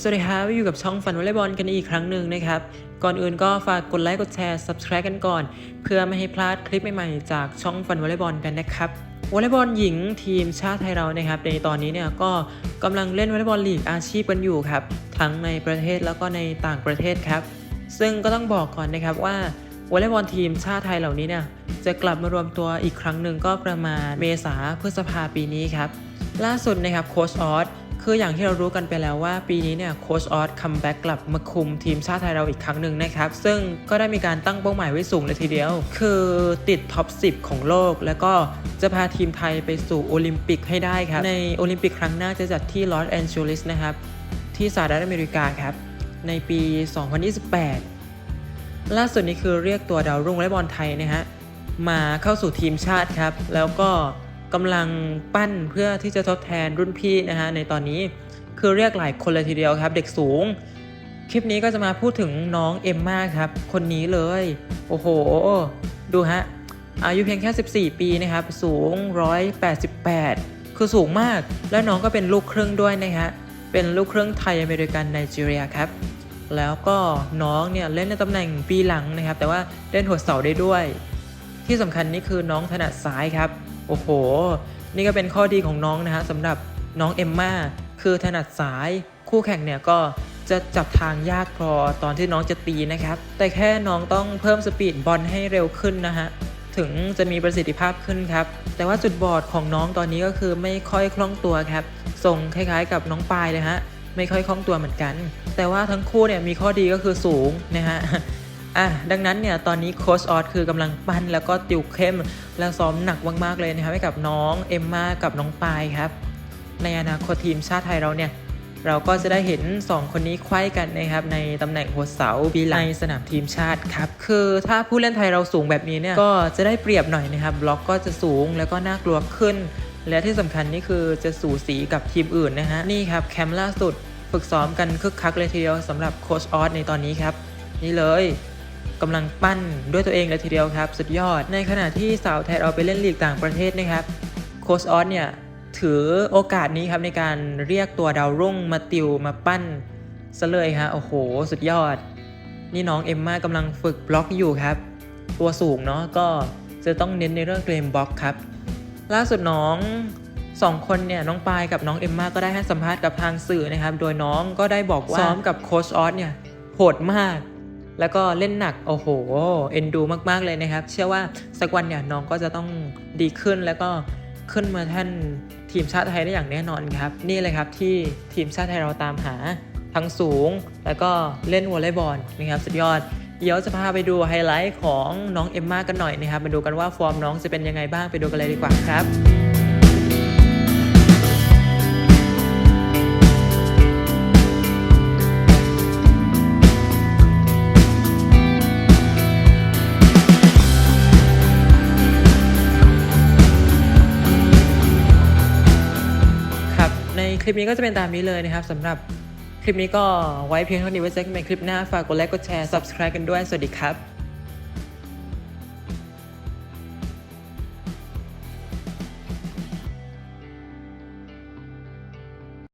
สวัสดีครับอยู่กับช่องฟันวอลเลย์บอลกันอีกครั้งหนึ่งนะครับ ก่อนอื่นก็ฝากกดไลค์กดแชร์ subscribe กันก่อน เพื่อไม่ให้พลาดคลิปใหม่ๆ จากช่องฟันวอลเลย์บอลกันนะครับวอลเลย์บอลหญิงทีมชาติไทยเรานะครับในตอนนี้เนี่ยก็กำลังเล่นวอลเลย์บอลลีกอาชีพกันอยู่ครับ ทั้งในประเทศแล้วก็ในต่างประเทศครับ ซึ่งก็ต้องบอกก่อนนะครับว่าวอลเลย์บอลทีมชาติไทยเหล่านี้เนี่ยจะกลับมารวมตัวอีกครั้งหนึ่งก็ประมาณเมษาพฤษภาปีนี้ครับล่าสุดนะครับโค้ชออส คืออย่างที่เรารู้กันไปแล้วว่าปีนี้เนี่ยโค้ชออสคัมแบ็กกลับมาคุมทีมชาติไทยเราอีกครั้งหนึ่งนะครับ ซึ่งก็ได้มีการตั้งเป้าหมายไว้สูงเลยทีเดียว คือติดท็อป 10 ของโลก แล้วก็จะพาทีมไทยไปสู่โอลิมปิกให้ได้ครับ ในโอลิมปิกครั้งหน้าจะจัดที่ลอสแอนเจลิสนะครับ ที่สหรัฐอเมริกาครับ ในปี 2028 ล่าสุดนี้คือเรียกตัวดาวรุ่งวอลเลย์บอลไทยนะฮะมาเข้าสู่ทีมชาติครับ แล้วก็ กำลังปั้นเพื่อที่จะทดแทนรุ่นพี่นะฮะในตอนนี้คือเรียกหลายคนเลยทีเดียวครับ เด็กสูง คลิปนี้ก็จะมาพูดถึงน้องเอ็มมาครับ คนนี้เลย โอ้โห ดูฮะ อายุเพียงแค่ 14 ปีนะครับ สูง 188 คือสูงมาก และน้องก็เป็นลูกครึ่งด้วยนะฮะ เป็นลูกครึ่งไทยอเมริกันไนจีเรียครับ แล้วก็น้องเนี่ยเล่นในตำแหน่งปีหลังนะครับ แต่ว่าเล่นหัวเสาได้ด้วย ที่สำคัญนี่คือน้องถนัดซ้ายครับ โอ้โห นี่ก็เป็นข้อดีของน้องนะฮะสำหรับน้องเอมมาคือถนัดซ้าย คู่แข่งเนี่ยก็จะจับทางยากพอตอนที่น้องจะตีนะครับ แต่แค่น้องต้องเพิ่มสปีดบอลให้เร็วขึ้นนะฮะถึงจะมีประสิทธิภาพขึ้นครับ แต่ว่าจุดบอดของน้องตอนนี้ก็คือไม่ค่อยคล่องตัวครับทรงคล้ายๆ กับน้องปายเลยฮะไม่ค่อยคล่องตัวเหมือนกัน แต่ว่าทั้งคู่เนี่ยมีข้อดีก็คือสูงนะฮะ อะดังนั้นเนี่ยตอนนี้โค้ชออสคือกำลังปั้นแล้วก็ติวเข้ม และซ้อมหนักมากๆเลยนะครับให้กับน้องเอมมากับน้องปายครับ ในอนาคตทีมชาติไทยเราเนี่ยเราก็จะได้เห็น 2 คนนี้ไขว้กันนะครับในตำแหน่งหัวเสาปีหลังในสนามทีมชาติครับคือถ้าผู้เล่นไทยเราสูงแบบนี้เนี่ยก็จะได้เปรียบหน่อยนะครับบล็อกก็จะสูงแล้วก็น่ากลัวขึ้น และที่สำคัญนี่คือจะสูสีกับทีมอื่นนะฮะนี่ครับแคมป์ล่าสุด ฝึกซ้อมกันคึกคักเลยทีเดียวสำหรับโค้ชออสในตอนนี้ครับ นี่เลย กำลังปั้นด้วยตัวเองเลยทีเดียวครับ สุดยอด ในขณะที่สาวไทยเราไปเล่นลีกต่างประเทศนะครับโค้ชออสเนี่ยถือโอกาสนี้ครับในการเรียกตัวดาวรุ่งมาติวมาปั้นซะเลยฮะโอ้โห สุดยอด นี่น้องเอมมากำลังฝึกบล็อกอยู่ครับ ตัวสูงเนาะก็จะต้องเน้นในเรื่องเกมบล็อกครับ ล่าสุดน้องสองคนเนี่ยน้องปายกับน้องเอมมาก็ได้ให้สัมภาษณ์กับทางสื่อนะครับ โดยน้องก็ได้บอกว่าซ้อมกับโคชออสเนี่ยโหดมาก แล้วก็เล่นหนักโอ้โหเอ็นดูมากๆเลยนะครับ เชื่อว่าสักวันเนี่ยน้องก็จะต้องดีขึ้นแล้วก็ขึ้นมาแท่นทีมชาติไทยได้อย่างแน่นอนครับ นี่เลยครับที่ทีมชาติไทยเราตามหาทั้งสูง แล้วก็เล่นวอลเลย์บอลนะครับสุดยอดเดี๋ยวจะพาไปดูไฮไลท์ของน้องเอ็มมากันหน่อยนะครับมาดูกันว่าฟอร์มน้องจะเป็นยังไงบ้างไปดูกันเลยดีกว่าครับ ลิปนี้ก็จะเป็นตามนี้เลยนะครับสำหรับคลิปนี้ก็ไว้เพียงเท่านี้ไว้เจอกันใหม่คลิปหน้าฝากกดไลค์กดแชร์ subscribe กันด้วย สวัสดีครับ